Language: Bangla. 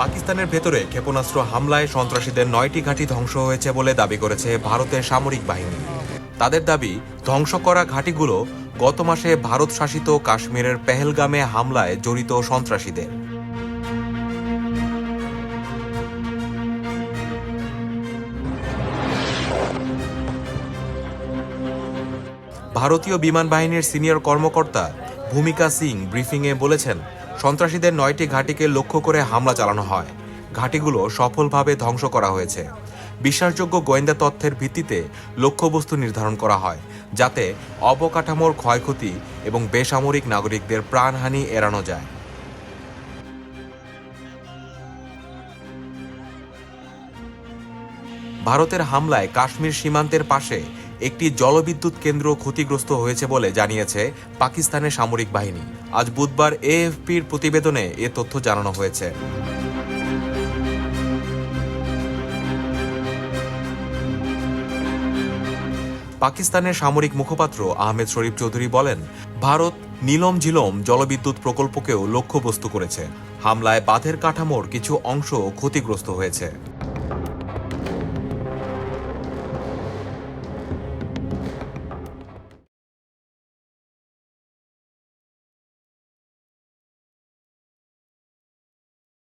পাকিস্তানের ভেতরে ক্ষেপণাস্ত্র হামলায় সন্ত্রাসীদের নয়টি ঘাঁটি ধ্বংস হয়েছে বলে দাবি করেছে ভারতের সামরিক বাহিনী। তাদের দাবি, ধ্বংস করা ঘাঁটিগুলো গত মাসে ভারত শাসিত কাশ্মীরের পেহেলগামে হামলায় জড়িত সন্ত্রাসীদের। ভারতীয় বিমান বাহিনীর সিনিয়র কর্মকর্তা ভূমিকা সিং ব্রিফিংয়ে বলেছেন, সন্ত্রাসীদের নয়টি ঘাঁটিকে লক্ষ্য করে হামলা চালানো হয়। ঘাঁটিগুলো সফলভাবে ধ্বংস করা হয়েছে। বিশ্বাসযোগ্য গোয়েন্দা তথ্যের ভিত্তিতে লক্ষ্যবস্তু নির্ধারণ করা হয়, যাতে অবকাঠামোর ক্ষয়ক্ষতি এবং বেসামরিক নাগরিকদের প্রাণহানি এড়ানো যায়। ভারতের হামলায় কাশ্মীর সীমান্তের পাশে একটি জলবিদ্যুৎ কেন্দ্র ক্ষতিগ্রস্ত হয়েছে বলে জানিয়েছে পাকিস্তানের সামরিক বাহিনী। আজ বুধবার এএফপির প্রতিবেদনে এ তথ্য জানানো হয়েছে। পাকিস্তানের সামরিক মুখপাত্র আহমেদ শরীফ চৌধুরী বলেন, ভারত নীলম ঝিলম জলবিদ্যুৎ প্রকল্পকেও লক্ষ্যবস্তু করেছে। হামলায় বাঁধের কাঠামোর কিছু অংশ ক্ষতিগ্রস্ত হয়েছে।